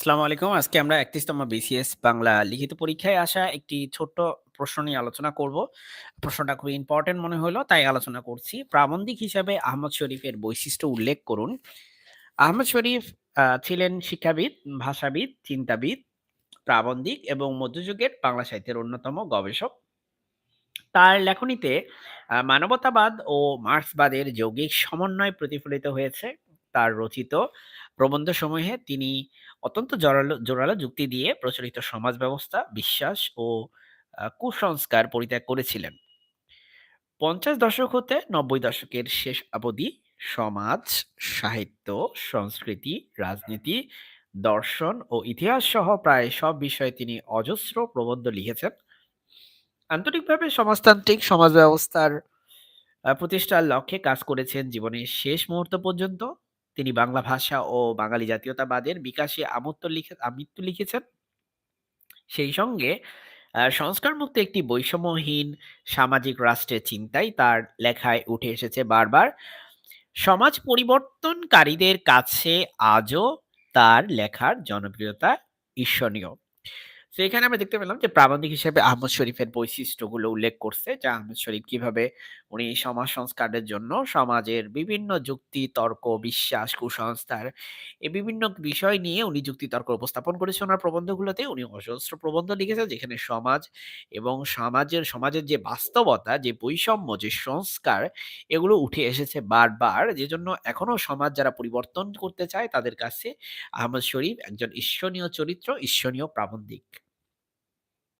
আসসালামু আলাইকুম। আজকে আমরা একত্রিশতম বিসিএস বাংলা লিখিত পরীক্ষায় আসা একটি ছোট্ট প্রশ্ন নিয়ে আলোচনা করব। প্রশ্নটা খুবই ইম্পোর্টেন্ট মনে হলো তাই আলোচনা করছি। প্রাবন্ধিক হিসাবে আহমদ শরীফের বৈশিষ্ট্য উল্লেখ করুন। আহমদ শরীফ ছিলেন শিক্ষাবিদ, ভাষাবিদ, চিন্তাবিদ, প্রাবন্ধিক এবং মধ্যযুগের বাংলা সাহিত্যের অন্যতম গবেষক। তার লেখনীতে মানবতাবাদ ও মার্ক্সবাদের যৌগিক সমন্বয় প্রতিফলিত হয়েছে। তার রচিত প্রবন্ধসমূহে তিনি অত্যন্ত জরালো জোরালো যুক্তি দিয়ে প্রচলিত সমাজ ব্যবস্থা, বিশ্বাস ও কুসংস্কার পরিত্যাগ করেছিলেন। ৫০ দশক হতে ৯০ দশকের শেষ অবধি সমাজ, সাহিত্য, সংস্কৃতি, রাজনীতি, দর্শন ও ইতিহাস সহ প্রায় সব বিষয়ে তিনি অজস্র প্রবন্ধ লিখেছেন। আন্তরিকভাবে সমাজতান্ত্রিক সমাজ ব্যবস্থার প্রতিষ্ঠার লক্ষ্যে কাজ করেছেন জীবনের শেষ মুহূর্ত পর্যন্ত। তিনি বাংলা ভাষা ও বাঙালি জাতীয়তাবাদের বিকাশে আমত্ত লিখে, আমৃত্যু লিখেছেন। সেই সঙ্গে সংস্কারমুক্ত একটি বৈষম্যহীন সামাজিক রাষ্ট্রের চিন্তাই তার লেখায় উঠে এসেছে বারবার। সমাজ পরিবর্তনকারীদের কাছে আজও তার লেখার জনপ্রিয়তা ঈর্ষণীয়। তো এখানে আমরা দেখতে পেলাম যে প্রাবন্ধিক হিসেবে আহমদ শরীফের বৈশিষ্ট্যগুলো উল্লেখ করছে যে আহমদ শরীফ কীভাবে উনি সমাজ সংস্কারের জন্য সমাজের বিভিন্ন যুক্তি, তর্ক, বিশ্বাস, কুসংস্কার এই বিভিন্ন বিষয় নিয়ে উনি যুক্তিতর্ক উপস্থাপন করেছে ওনার প্রবন্ধগুলোতে। উনি অজস্র প্রবন্ধ লিখেছেন যেখানে সমাজ এবং সমাজের সমাজের যে বাস্তবতা, যে বৈষম্য, যে সংস্কার এগুলো উঠে এসেছে বারবার। যে জন্য এখনও সমাজ যারা পরিবর্তন করতে চায় তাদের কাছে আহমদ শরীফ একজন ঈর্ষণীয় চরিত্র, ঈর্ষণীয় প্রাবন্ধিক।